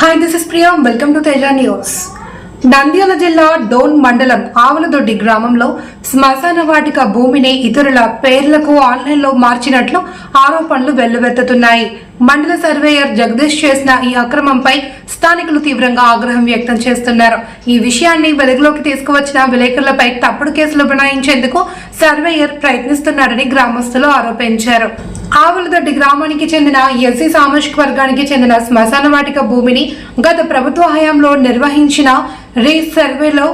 Hi this is Priya welcome to Teja news Nandyal జిల్లా డోన్ మండలం ఆవులదొడ్డి గ్రామంలో శ్మశాన వాటిక భూమిని ఇతరుల పేర్లకు ఆన్లైన్లో మార్చినట్లు ఆరోపణలు వెల్లువెత్తుతున్నాయి. మండల సర్వేయర్ జగదీష్ చేసిన ఈ అక్రమంపై స్థానికులు తీవ్రంగా ఆగ్రహం వ్యక్తం చేస్తున్నారు. ఈ విషయాన్ని వెలుగులోకి తీసుకువచ్చిన విలేకరులపై తప్పుడు కేసులు బనాయించేందుకు సర్వేయర్ ప్రయత్నిస్తున్నారని గ్రామస్తులు ఆరోపించారు. ఆవులదొడ్డి గ్రామానికి చెందిన ఎస్సీ సామాజిక వర్గానికి చెందిన శ్మశాన వాటిక భూమిని గత ప్రభుత్వ హయాంలో నిర్వహించిన రీ సర్వేలో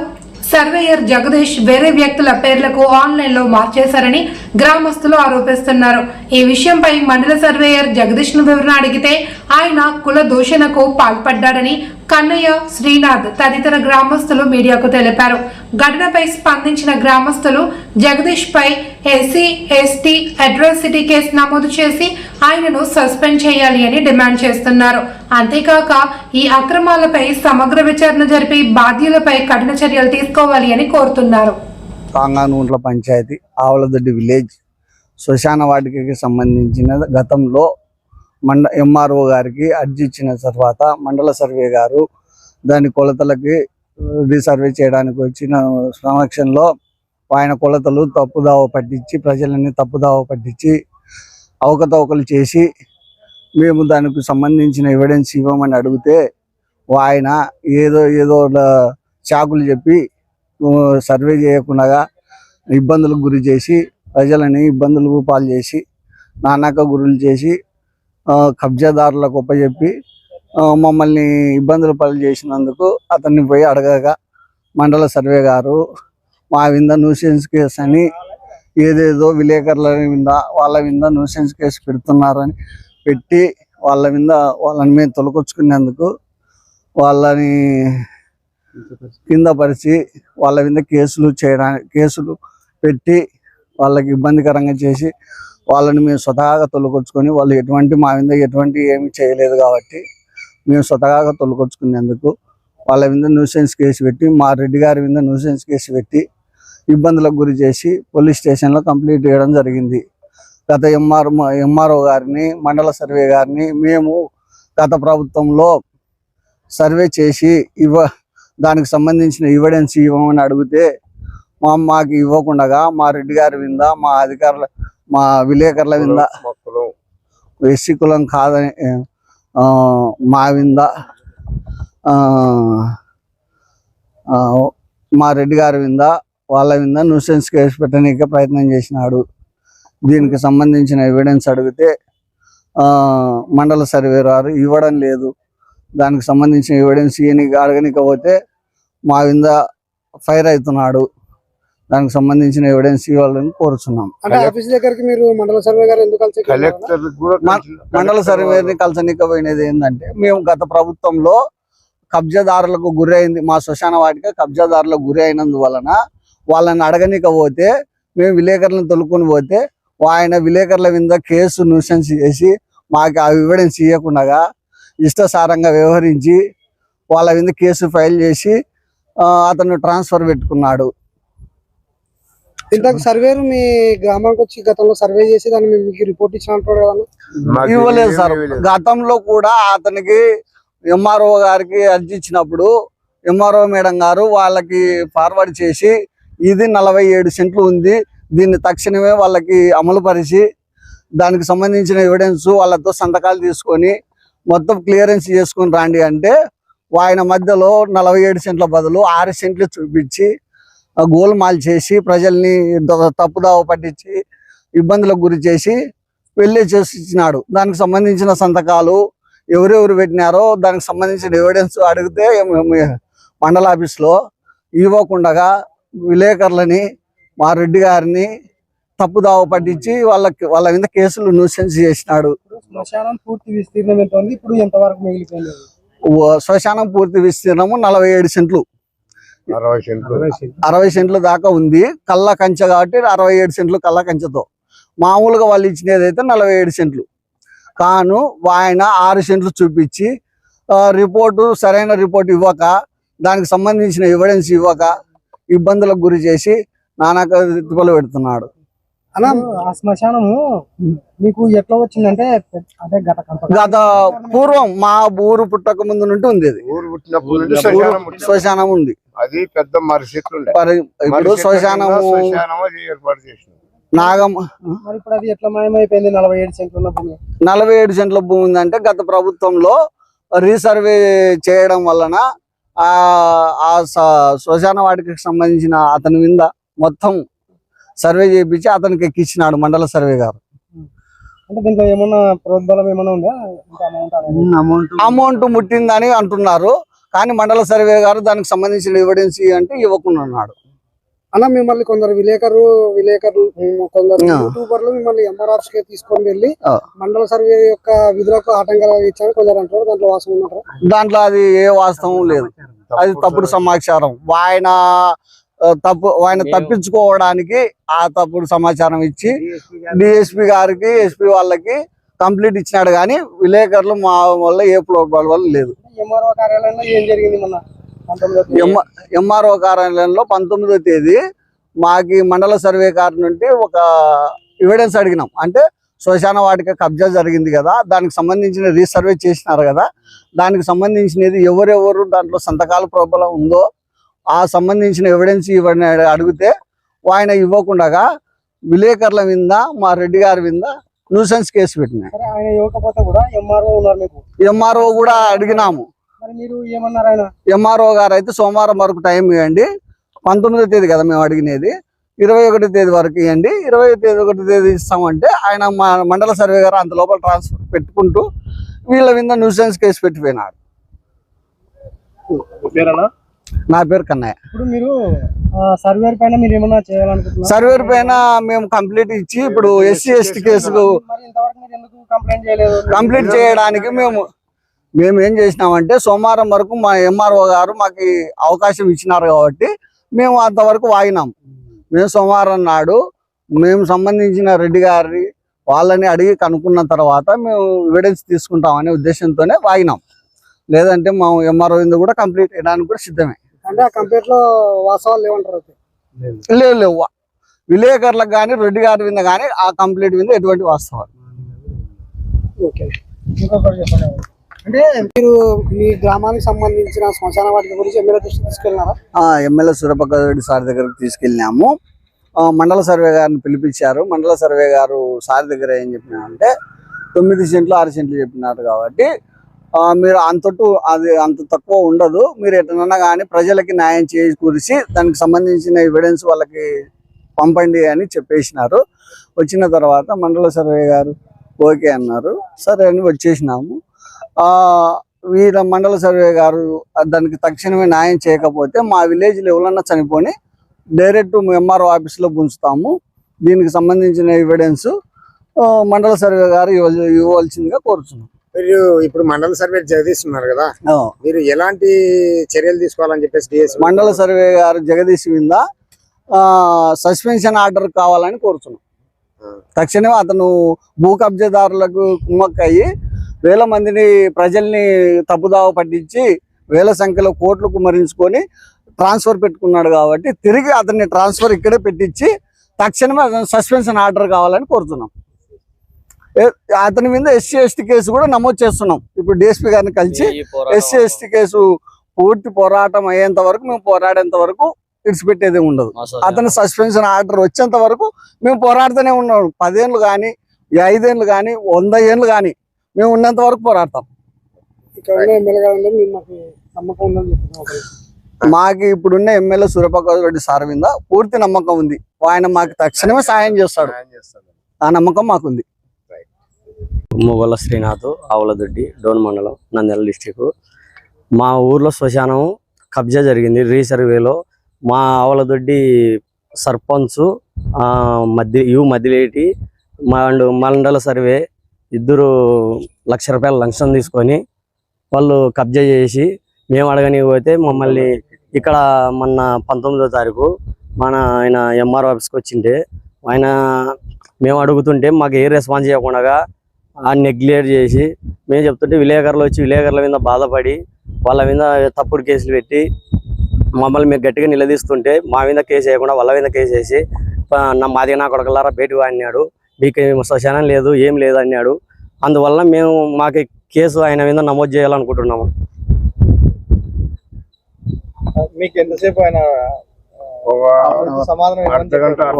సర్వేయర్ జగదీష్ వేరే వ్యక్తుల పేర్లకు ఆన్లైన్లో మార్చేశారని గ్రామస్తులు ఆరోపిస్తున్నారు. ఈ విషయంపై మండల సర్వేయర్ జగదీష్ వివరణ అడిగితే ఆయన కుల దూషణకు పాల్పడ్డాడని కన్నయ్య శ్రీనాథ్ తదితర గ్రామస్తులు మీడియాకు తెలిపారు. ఘటనపై స్పందించిన గ్రామస్తులు జగదీష్ పై ఎస్సీ ఎస్టీ అట్రాసిటీ కేసు నమోదు చేసి ఆయనను సస్పెండ్ చేయాలి అని డిమాండ్ చేస్తున్నారు. అంతేకాక ఈ అక్రమాలపై సమగ్ర విచారణ జరిపి బాధ్యులపై కఠిన చర్యలు తీసుకోవాలి అని కోరుతున్నారు. తాంగానూంట్ల పంచాయతీ ఆవలదొడ్డి విలేజ్ శ్మశాన వాటికకి సంబంధించిన గతంలో మండ ఎంఆర్ఓ గారికి అర్జీ ఇచ్చిన తర్వాత మండల సర్వే గారు దాని కొలతలకి రీసర్వే చేయడానికి వచ్చిన సమక్షంలో ఆయన కొలతలు తప్పుదావ పట్టించి ప్రజలని తప్పుదావ పట్టించి అవకతవకలు చేసి మేము దానికి సంబంధించిన ఎవిడెన్స్ ఇవ్వమని అడిగితే ఆయన ఏదో ఏదో చాకులు చెప్పి సర్వే చేయకుండా ఇబ్బందులకు గురి చేసి ప్రజలని ఇబ్బందులకు పాలు చేసి నానాక గురులు చేసి ఆ, కబ్జాదారులకు ఒప్పచెప్పి మమ్మల్ని ఇబ్బందులు పాలు చేసినందుకు అతన్ని పోయి అడగగా మండల సర్వే గారు మా వింద న్యూసెన్స్ కేసు అని ఏదేదో విలేకరుల వింద వాళ్ళ వింద న్యూసెన్స్ కేసు పెడుతున్నారని పెట్టి వాళ్ళ మీద వాళ్ళని మేము తొలకొచ్చుకునేందుకు వాళ్ళని కింద పరిచి వాళ్ళ మీద కేసులు చేయడానికి కేసులు పెట్టి వాళ్ళకి ఇబ్బందికరంగా చేసి వాళ్ళని మేము స్వతహాగా తొలగొచ్చుకొని వాళ్ళు ఎటువంటి మా మీద ఎటువంటి ఏమి చేయలేదు కాబట్టి మేము స్వతహాగా తొలగొచ్చుకునేందుకు వాళ్ళ మీద న్యూసెన్స్ కేసు పెట్టి మా రెడ్డి గారి మీద న్యూసెన్స్ కేసు పెట్టి ఇబ్బందులకు గురి చేసి పోలీస్ స్టేషన్లో కంప్లీట్ చేయడం జరిగింది. గత ఎంఆర్ ఎంఆర్ఓ గారిని మండల సర్వే గారిని మేము గత ప్రభుత్వంలో సర్వే చేసి ఇవ్వ దానికి సంబంధించిన ఎవిడెన్స్ ఇవ్వమని అడిగితే మా మాకు ఇవ్వకుండా మా రెడ్డి గారి మీద మా అధికారుల మా విలేకరుల మీద ఎస్సీ కులం కాదని ఆ, మా ఆ, మా రెడ్డి గారి మీద వాళ్ళ మీద న్యూసెన్స్ కేసు పెట్టడానికి ప్రయత్నం చేసినాడు. దీనికి సంబంధించిన ఎవిడెన్స్ అడిగితే ఆ, మండల సర్వే వారు ఇవ్వడం లేదు. దానికి సంబంధించిన ఎవిడెన్స్ ఈయనకి అడగనికపోతే మా మీద ఫైర్ అవుతున్నాడు. దానికి సంబంధించిన ఎవిడెన్స్ ఇవ్వాలని కోరుచున్నాం. అంటే ఆఫీస్ దగ్గరికి మీరు మండల సర్వే గారు ఎందుకు కలిసి కలెక్టర్ కూడా మ- మండల సర్వేని కలసనికపోయినది ఏంటంటే మేము గత ప్రభుత్వంలో కబ్జాదారులకు గురి అయింది మా శ్మశాన వాటిక కబ్జాదారులకు గురి అయినందువలన వాళ్ళని అడగనికపోతే మేము విలేకరులను తొలుకొని పోతే ఆయన విలేకరుల మీద కేసు న్యూసెన్స్ చేసి మాకు ఆ ఎవిడెన్స్ ఇవ్వకుండా ఇష్టసారంగా వ్యవహరించి వాళ్ళ మీద కేసు ఫైల్ చేసి అతను ట్రాన్స్ఫర్ పెట్టుకున్నాడు. ఇంతకు సర్వేరు మీ గ్రామానికి వచ్చి గతంలో సర్వే చేసి దాన్ని మీకు రిపోర్ట్ ఇచ్చిన అంటారు కదా మాకు ఇవ్వలేదు సార్. గతంలో కూడా అతనికి ఎంఆర్ఓ గారికి అర్జీ ఇచ్చినప్పుడు ఎంఆర్ఓ మేడం గారు వాళ్ళకి ఫార్వర్డ్ చేసి ఇది నలభై ఏడు సెంట్లు ఉంది. దీన్ని తక్షణమే వాళ్ళకి అమలు పరిచి దానికి సంబంధించిన ఎవిడెన్స్ వాళ్ళతో సంతకాలు తీసుకొని మొత్తం క్లియరెన్స్ చేసుకొని రాండి అంటే ఆయన మధ్యలో నలభై ఏడు సెంట్ల బదులు ఆరు సెంట్లు చూపించి గోల్మాల్ చేసి ప్రజల్ని తప్పుదావ పట్టించి ఇబ్బందులకు గురి చేసి వెళ్ళి చేసి ఇచ్చినాడు దానికి సంబంధించిన సంతకాలు ఎవరెవరు పెట్టినారో దానికి సంబంధించిన ఎవిడెన్స్ అడిగితే మండలాఫీస్లో ఇవ్వకుండగా ఇవ్వకుండా విలేకరులని మా రెడ్డి గారిని తప్పుదావ పట్టించి వాళ్ళకి వాళ్ళ మీద కేసులు న్యూసెన్స్ చేసినాడు. శ్మశానం పూర్తి విస్తీర్ణం ఎంత ఉంది? ఇప్పుడు ఎంతవరకు మిగిలిపోయింది? శ్మశానం పూర్తి విస్తీర్ణము నలభై ఏడు సెంట్లు. అరవై సెంట్లు. దాకా ఉంది. కళ్ళ కంచె కాబట్టి అరవై ఏడు సెంట్లు కళ్ళ కంచెతో. మామూలుగా వాళ్ళు ఇచ్చినది అయితే నలభై ఏడు సెంట్లు. కాను ఆయన ఆరు సెంట్లు చూపించి రిపోర్టు సరైన రిపోర్ట్ ఇవ్వక దానికి సంబంధించిన ఎవిడెన్స్ ఇవ్వక ఇబ్బందులకు గురి చేసి నానాక తిప్పలు పెడుతున్నాడు. అన్న ఆ శ్మశానము మీకు ఎట్లా వచ్చిందంటే అదే గత గత పూర్వం మా ఊరు పుట్టక ముందు నుండి ఉంది అది. ఊరు పుట్టినప్పుడు శ్మశానం ఉంది. అది పెద్ద ఇప్పుడు శ్మశానము నాగమ్మ మరి ఇప్పుడు అది ఎట్లా మాయమైపోయింది? నలభై ఏడు సెంట్లు భూమి. నలభై ఏడు సెంట్ల భూమి ఉందంటే గత ప్రభుత్వంలో రీసర్వే చేయడం వలన ఆ శ్మశాన వాటికి సంబంధించిన అతని మీద మొత్తం సర్వే చేయించి అతనికి ఎక్కించినాడు మండల సర్వే గారు. అమౌంట్ ముట్టిందని అంటున్నారు. కానీ మండల సర్వే గారు దానికి సంబంధించిన ఎవిడెన్స్ అంటే ఇవ్వకుండా ఉన్నాడు. అన్న మిమ్మల్ని కొందరు విలేకరు విలేకరులు కొందరు. యూట్యూబర్లు మిమ్మల్ని ఎంఆర్ఆర్స్కి తీసుకొని వెళ్ళి. మండల సర్వే యొక్క విధులకు ఆటంకాలు ఇచ్చారు. కొందరు అంటారు దాంట్లో వాసం ఉన్నారు దాంట్లో అది ఏ వాస్తవం లేదు. అది తప్పుడు సమాచారం. ఆయన తప్పు ఆయన తప్పించుకోవడానికి ఆ తప్పుడు సమాచారం ఇచ్చి డిఎస్పి గారికి ఎస్పీ వాళ్ళకి కంప్లీట్ ఇచ్చినాడు కానీ విలేకరులు మా వల్ల ఏ ప్రోగ్రాల్ వల్ల లేదు. ఎంఆర్ఓ కార్యాలయంలో ఏం జరిగింది మొన్న? పంతొమ్మిదో తేదీ. ఎం ఎంఆర్ఓ కార్యాలయంలో పంతొమ్మిదో తేదీ మాకి మండల సర్వే కార్ నుండి ఒక ఎవిడెన్స్ అడిగినాం. అంటే శ్మశాన వాటిక కబ్జా జరిగింది కదా దానికి సంబంధించిన రీసర్వే చేసినారు కదా దానికి సంబంధించినది ఎవరెవరు దాంట్లో సంతకాల ప్రోబలం ఉందో ఆ సంబంధించిన ఎవిడెన్స్ ఇవ్వని అడిగితే ఆయన ఇవ్వకుండా విలేకరుల మీద మా రెడ్డి గారి మీద న్యూసెన్స్ కేసు పెట్టినాయి. సరే ఆయన ఇవ్వకపోతే కూడా ఎంఆర్ఓ ఉన్నారు మీకు? ఎంఆర్ఓ కూడా అడిగినాము. ఎంఆర్ఓ గారు అయితే సోమవారం వరకు టైం ఇవ్వండి. పంతొమ్మిదో తేదీ కదా మేము అడిగినది. ఇరవై ఒకటి తేదీ వరకు ఇవ్వండి. ఇరవై తేదీ ఒకటి తేదీ ఇస్తామంటే ఆయన మా మండల సర్వే గారు అంత లోపల ట్రాన్స్ఫర్ పెట్టుకుంటూ వీళ్ళ మీద న్యూసెన్స్ కేసు పెట్టిపోయినాడు నా పేరు కన్నయ్య. ఇప్పుడు మీరు సర్వేర్ పైన మీరు ఏమన్నా చేయాలనుకుంటున్నారు? సర్వేర్ పైన మేము కంప్లీట్ ఇచ్చి ఇప్పుడు ఎస్సీ ఎస్టీ చేయలేదు? కంప్లీట్ చేయడానికి మేము మేము ఏం చేసినామంటే సోమవారం వరకు మా ఎంఆర్ఓ గారు మాకు అవకాశం ఇచ్చినారు కాబట్టి మేము అంతవరకు వాగినాం. మేము సోమవారం నాడు మేము సంబంధించిన రెడ్డి గారి వాళ్ళని అడిగి కనుక్కున్న తర్వాత మేము ఎవిడెన్స్ తీసుకుంటామనే ఉద్దేశంతోనే వాగినాం. లేదంటే మా ఎంఆర్ఓ ఇందు కూడా కంప్లీట్ చేయడానికి కూడా సిద్ధమే. అంటే ఆ కంప్లీట్లో వాస్తవాలు లేవు లేవు. విలేకరులకు కానీ రెడ్డి గారి మీద కానీ ఆ కంప్లీట్ మీద ఎటువంటి వాస్తవాలు. ఓకే. అంటే మీరు మీ గ్రామానికి సంబంధించిన శ్మశాన వాటిక గురించి ఎమ్మెల్యే దృష్టికి తీసుకెళ్ళినారా? ఆ, ఎమ్మెల్యే సురపక్క రెడ్డి సార్ దగ్గరకు తీసుకెళ్ళినాము. మండల సర్వే గారిని పిలిపించారు. మండల సర్వే గారు సార్ దగ్గర ఏం చెప్పినారంటే తొమ్మిది సెంట్లు ఆరు సెంట్లు చెప్పినారు కాబట్టి మీరు అంతటు అది అంత తక్కువ ఉండదు. మీరు ఎటనన్నా కానీ ప్రజలకి న్యాయం చేకూరిసి దానికి సంబంధించిన ఎవిడెన్స్ వాళ్ళకి పంపండి అని చెప్పేసినారు. వచ్చిన తర్వాత మండల సర్వే గారు ఓకే అన్నారు. సరే అని వచ్చేసినాము. ఆ, వీళ్ళ మండల సర్వే గారు దానికి తక్షణమే న్యాయం చేయకపోతే మా విలేజ్లో ఎవరన్నా చనిపోని డైరెక్ట్ ఎంఆర్ఓ ఆఫీస్లో గుంచుతాము దీనికి సంబంధించిన ఎవిడెన్స్ మండల సర్వే గారు ఇవ్వ- ఇవ్వవలసిందిగా కోరుతున్నాం మీరు ఇప్పుడు మండల సర్వే జగదీస్తున్నారు కదా? మీరు ఎలాంటి చర్యలు తీసుకోవాలని చెప్పేసి డిఎస్ మండల సర్వే గారు జగదీష్ మీద సస్పెన్షన్ ఆర్డర్ కావాలని కోరుతున్నాం. తక్షణమే అతను భూ కబ్జాదారులకు కుమ్మక్కయ్యి వేల మందిని ప్రజల్ని తప్పుదావ పట్టించి వేల సంఖ్యలో కోట్లు కుమ్మరించుకొని ట్రాన్స్ఫర్ పెట్టుకున్నాడు కాబట్టి తిరిగి అతన్ని ట్రాన్స్ఫర్ ఇక్కడే పెట్టించి తక్షణమే అతను సస్పెన్షన్ ఆర్డర్ కావాలని కోరుతున్నాం. అతని మీద ఎస్సీ ఎస్టీ కేసు కూడా నమోదు చేస్తున్నాం. ఇప్పుడు డిఎస్పీ గారిని కలిసి ఎస్సీ ఎస్టీ కేసు పూర్తి పోరాటం అయ్యేంత వరకు మేము పోరాడేంత వరకు ఇడిచిపెట్టేది ఉండదు. అతను సస్పెన్షన్ ఆర్డర్ వచ్చేంత వరకు మేము పోరాడుతూనే ఉన్నాం. పదేళ్ళు కానీ ఐదేళ్ళు కానీ వంద ఏళ్ళు కానీ మేము ఉన్నంత వరకు పోరాడతాం. మాకు ఇప్పుడున్న ఎమ్మెల్యే సూర్యప్రకాష్ రెడ్డి సార్ మీద పూర్తి నమ్మకం ఉంది. ఆయన మాకు తక్షణమే సాయం చేస్తాడు. ఆ నమ్మకం మాకుంది. మొగల శ్రీనాథ్ ఆవులదొడ్డి డోన్ మండలం నంద్యాల డిస్టిక్. మా ఊర్లో శ్మశానం కబ్జా జరిగింది రీసర్వేలో. మా ఆవులదొడ్డి సర్పంచ్ మధ్య యు మధ్యలేటి అండ్ మండల సర్వే ఇద్దరు లక్ష రూపాయల లంచం తీసుకొని వాళ్ళు కబ్జా చేసి మేము అడగని పోతే మమ్మల్ని ఇక్కడ మొన్న పంతొమ్మిదో తారీఖు మన ఆయన ఎంఆర్ ఆఫీస్కి వచ్చింటే ఆయన మేము అడుగుతుంటే మాకు ఏ రెస్పాన్స్ చేయకుండా ఆ నెగ్లెక్ట్ చేసి మేము చెప్తుంటే విలేకరులు వచ్చి విలేకరుల మీద బాధపడి వాళ్ళ మీద తప్పుడు కేసులు పెట్టి మమ్మల్ని మేము గట్టిగా నిలదీస్తుంటే మా మీద కేసు వేయకుండా వాళ్ళ మీద కేసు వేసి నా మాది నా కొడకలారా బయటకు అన్నాడు. మీకు శ్మశానం లేదు ఏం లేదు అన్నాడు. అందువల్ల మేము మాకు కేసు ఆయన మీద నమోదు చేయాలనుకుంటున్నాము. మీకు ఎంతసేపు ఆయన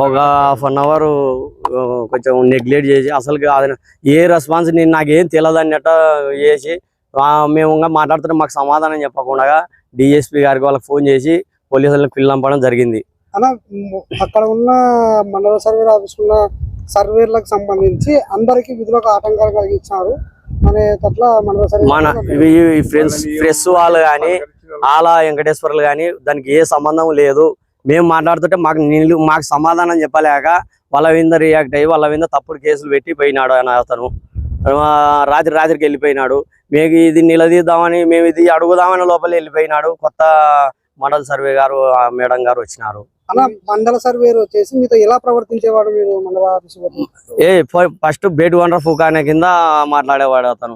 ఒక హాఫ్ అన్ అవర్. కొంచెం నెగ్లెక్ట్ చేసి అసలు ఏ రెస్పాన్స్ నేను నాకేం తెలియదు అన్నట్టు చేసి మేము ఇంకా మాట్లాడుతుంటే మాకు సమాధానం చెప్పకుండా డిఎస్పీ గారికి వాళ్ళకి ఫోన్ చేసి పోలీసులకు పిల్లంపడం జరిగింది. అక్కడ ఉన్న మండల సర్వేర్ ఆఫీస్ ఉన్న సర్వేర్లకు సంబంధించి అందరికి విధులకు ఆటంకాలు కలిగించారు మన ఫ్రెండ్స్ ఫ్రెష్ వాళ్ళు కానీ ఆలా వెంకటేశ్వర్లు కానీ దానికి ఏ సంబంధం లేదు. మేము మాట్లాడుతుంటే మాకు నీళ్ళు మాకు సమాధానం చెప్పలేక వాళ్ళ మీద రియాక్ట్ అయ్యి వాళ్ళ మీద తప్పుడు కేసులు పెట్టి పోయినాడు ఆయన అతను. రాత్రి రాత్రికి వెళ్ళిపోయినాడు. మేము ఇది నిలదీద్దామని మేము ఇది అడుగుదామని లోపల వెళ్ళిపోయినాడు. కొత్త మండల్ సర్వే గారు మేడం గారు వచ్చినారు. అన్న మండల సర్వేర్ వచ్చేసి మీతో ఎలా ప్రవర్తించేవాడు మీరు మండల? ఏ ఫస్ట్ బేట్ వండర్ ఫుకానే కింద మాట్లాడేవాడు అతను.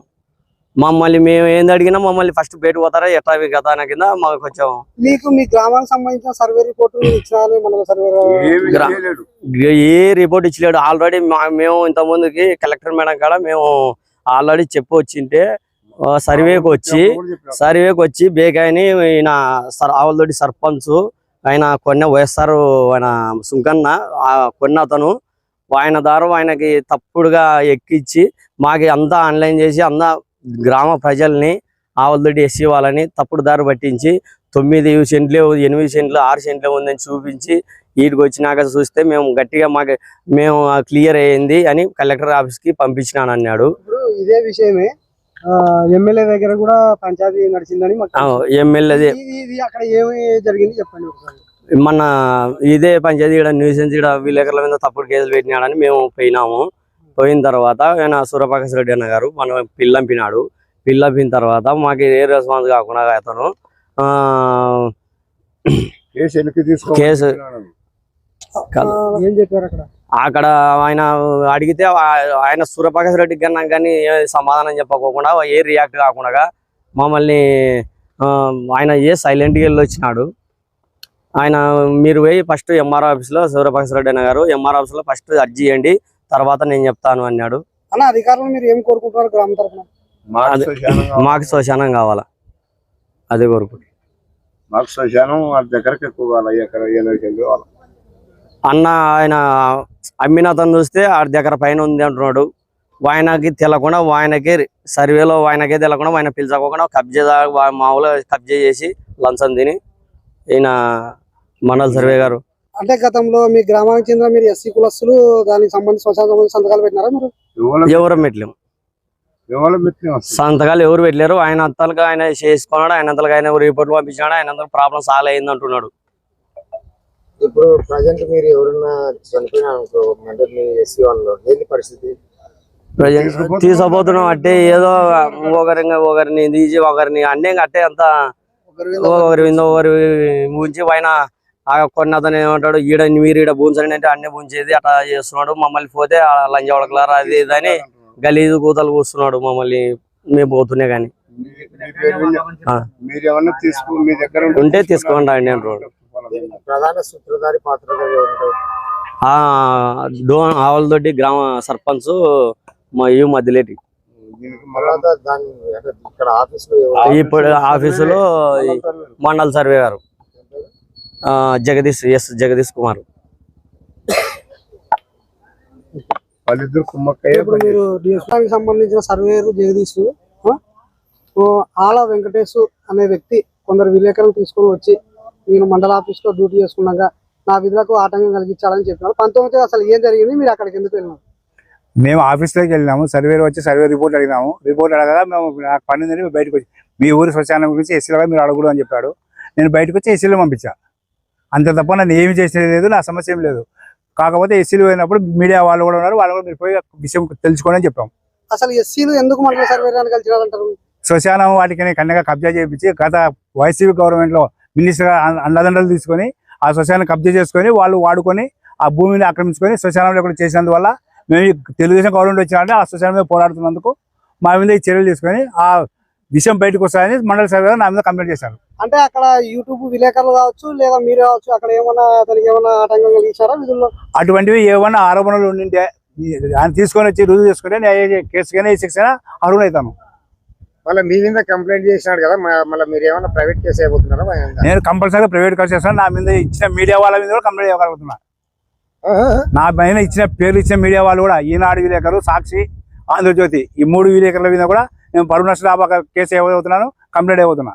మమ్మల్ని మేము ఏంది అడిగినా మమ్మల్ని ఫస్ట్ బయట పోతారా? ఎట్లా కదా అనే కింద మాకు కొంచెం మీకు మీ గ్రామానికి సంబంధించిన సర్వే రిపోర్ట్ ఏ రిపోర్ట్ ఇచ్చలేడు ఆల్రెడీ మేము ఇంత ముందుకి కలెక్టర్ మేడం కాడ మేము ఆల్రెడీ చెప్పి వచ్చింటే సర్వేకి వచ్చి సర్వేకి వచ్చి బేకాయని ఈయన సర్ ఆవులతోటి సర్పంచ్ ఆయన కొన్న వైఎస్ఆర్ ఆయన సుంకన్న ఆ కొన్న అతను ఆయన ద్వారా ఆయనకి తప్పుడుగా ఎక్కించి మాకి అంతా ఆన్లైన్ చేసి అంతా గ్రామ ప్రజల్ని ఆవులతోటి ఎస్సీ వాళ్ళని తప్పుడు దారి పట్టించి తొమ్మిది సెంట్లు ఎనిమిది సెంట్లు ఆరు సెంట్లు ఉందని చూపించి వీటికి వచ్చినాక చూస్తే మేము గట్టిగా మాకు మేము క్లియర్ అయ్యింది అని కలెక్టర్ ఆఫీస్కి పంపించినాను అన్నాడు. ఇదే విషయమే. ఎమ్మెల్యే దగ్గర కూడా పంచాయతీ నడిచిందని ఇది అక్కడ ఏమి జరిగింది చెప్పండి ఒకసారి. మన ఇదే పంచాయతీ ఇక్కడ న్యూసెన్స్ ఇక్కడ విలేకరుల మీద తప్పుడు కేసులు పెట్టినాడని మేము పోయినాము. పోయిన తర్వాత ఆయన సూర్యప్రకాశ్ రెడ్డి అన్న గారు మనం పిల్లంపినాడు పిల్లంపిన తర్వాత మాకు ఏ రెస్పాన్స్ కాకుండా అతను ఆ, కేసు అక్కడ? ఆయన అడిగితే ఆయన సూర్యప్రకాశ్ రెడ్డి కన్నా కానీ ఏ సమాధానం చెప్పకోకుండా ఏ రియాక్ట్ కాకుండా మమ్మల్ని ఆయన ఏ సైలెంట్గా వెళ్ళి వచ్చినాడు ఆయన మీరు పోయి ఫస్ట్ ఎంఆర్ ఆఫీస్లో సూర్యప్రకాశ్ రెడ్డి అన్న గారు ఎంఆర్ ఆఫీస్లో ఫస్ట్ అర్జీ చేయండి తర్వాత నేను చెప్తాను అన్నాడు. అన్న అధికారులు మీరు ఏం కోరుకుంటున్నారు గ్రామం తరఫున? మాకు. శ్మశానం కావాలి. అదే కొరకు మాకు శ్మశానం వాళ్ళ దగ్గరకు ఎక్కువ అన్న ఆయన అమ్మిన అతను చూస్తే ఆడి దగ్గర పైన ఉంది అంటున్నాడు. ఆయనకి తెలకుండా ఆయనకి సర్వేలో ఆయనకే తెలకుండా ఆయన పిలిచకోకుండా కబ్జా మామూలుగా కబ్జా చేసి లంచం తిని ఈయన మండల సర్వే గారు అంటే గతంలో మీ గ్రామానికి చెందిన మీరు ఎస్సీ కులస్తులు దానికి సంబంధించి సంబంధించి సంతకాలు పెట్టినారా మీరు? ఎవరు పెట్టలేము. సంతకాలు ఎవరు పెట్టలేరు. ఆయన అంతలుగా ఆయన చేసుకున్నాడు ఆయన అంతలుగా ఆయన రిపోర్ట్ పంపించినాడు ఆయన అంతకు ప్రాబ్లం సాల్వ్ అయింది అంటున్నాడు. ఇప్పుడు ప్రజెంట్ మీరు ఎవరన్నా చనిపోయినా అంటే మీ ఎస్సీ వాళ్ళు ఏంది పరిస్థితి? ప్రజెంట్ తీసుకుపోతున్నాం. అంటే ఏదో ఒకరిని ఒకరిని తీసి ఒకరిని అన్నీ అట్టే అంతా ఒకరి ఒకరి ముంచి పైన ఆ కొన్ని అతను ఏమంటాడు ఈడ మీరు ఈడ భూంచండి అంటే అన్నీ భూంచేది అట్లా చేస్తున్నాడు మమ్మల్ని పోతే ఆ లంజ ఉడకలారా అది ఇది అని గలీజు కూతలు కూస్తున్నాడు మమ్మల్ని మేము పోతున్నాయి కానీ. ఆ. మీరు ఏమన్నా తీసుకో మీ దగ్గర ఉంటే తీసుకోండి అండి అంటాడు ఆవులతోటి గ్రామ సర్పంచ్ మా ఈ మధ్యలేటి ఇప్పుడు ఆఫీసులో మండల్ సర్వే గారు. జగదీష్ ఎస్ జగదీష్ కుమార్. సంబంధించిన సర్వేరు జగదీష్ ఆల వెంకటేష్ అనే వ్యక్తి కొందరు విలేకరులు తీసుకొని వచ్చి నేను మండల ఆఫీస్లో డ్యూటీ చేసుకున్నాక నా విధులకు ఆటంకం కలిగించాలని చెప్పినారు. పంతొమ్మిది అసలు ఏం జరిగింది? మీరు అక్కడికి ఎందుకు వెళ్ళినారు? మేము ఆఫీస్లోకి వెళ్ళినాము సర్వేర్ వచ్చి సర్వే రిపోర్ట్ అడిగినాము. రిపోర్ట్ అడగగా మేము నాకు పని ఉందని బయటకు వచ్చి మీ ఊరి శ్మశానం గురించి ఎస్సీలుగా మీరు అడగడు అని చెప్పాడు. నేను బయటకు వచ్చి ఎస్సీలో పంపించా. అంతే తప్ప నన్ను ఏమి చేసేది లేదు నా సమస్య ఏం లేదు. కాకపోతే ఎస్సీలు పోయినప్పుడు మీడియా వాళ్ళు కూడా ఉన్నారు వాళ్ళు కూడా మీరు పోయి విషయం తెలుసుకోండి అని చెప్పాం. అసలు ఎస్సీలు ఎందుకు మండల సర్వేరాన్ని కలిసినారంటారు? శ్మశానం వాటికి కన్నగా కబ్జా చేయించి గత వైసీపీ గవర్నమెంట్లో మినిస్టర్ అండదండలు తీసుకొని ఆ శ్మశానం కబ్జా చేసుకొని వాళ్ళు వాడుకొని ఆ భూమిని ఆక్రమించుకొని శ్మశానంలో కూడా చేసినందువల్ల మేము తెలుగుదేశం గవర్నమెంట్ వచ్చినారంటే ఆ శ్మశానం మీద పోరాడుతున్నందుకు మా మీద ఈ చర్యలు తీసుకొని ఆ విషయం బయటకు వస్తాయని మండల గారు నా మీద కంప్లైంట్ చేశారు. అంటే అక్కడ యూట్యూబ్ విలేకరులు కావచ్చు లేదా మీరు కావచ్చు అక్కడ ఏమైనా అతనికి ఏమైనా ఆటంకం కలిగించారా విధుల్లో? అటువంటివి ఏమన్నా ఆరోపణలు ఉండింటే ఆయన తీసుకొని వచ్చి రుజువు చేసుకుంటే నేను కేసు కానీ శిక్ష అర్హులైతాను. మళ్ళీ మీ మీద కంప్లైంట్ చేసినాడు కదా మళ్ళీ మీరు ఏమైనా ప్రైవేట్ కేసు అయిపోతున్నారా? నేను కంపల్సరీగా ప్రైవేట్ కాల్ చేస్తాను నా మీద ఇచ్చిన మీడియా వాళ్ళ మీద కూడా కంప్లైంట్ ఇవ్వగలుగుతున్నా నా పైన ఇచ్చిన పేర్లు ఇచ్చిన మీడియా వాళ్ళు కూడా ఈనాడు విలేకరు సాక్షి ఆంధ్రజ్యోతి ఈ మూడు విలేకరుల మీద కూడా నేను పరువు నష్ట కేసు ఏమవుతున్నాను కంప్లైంట్ అయిపోతున్నా.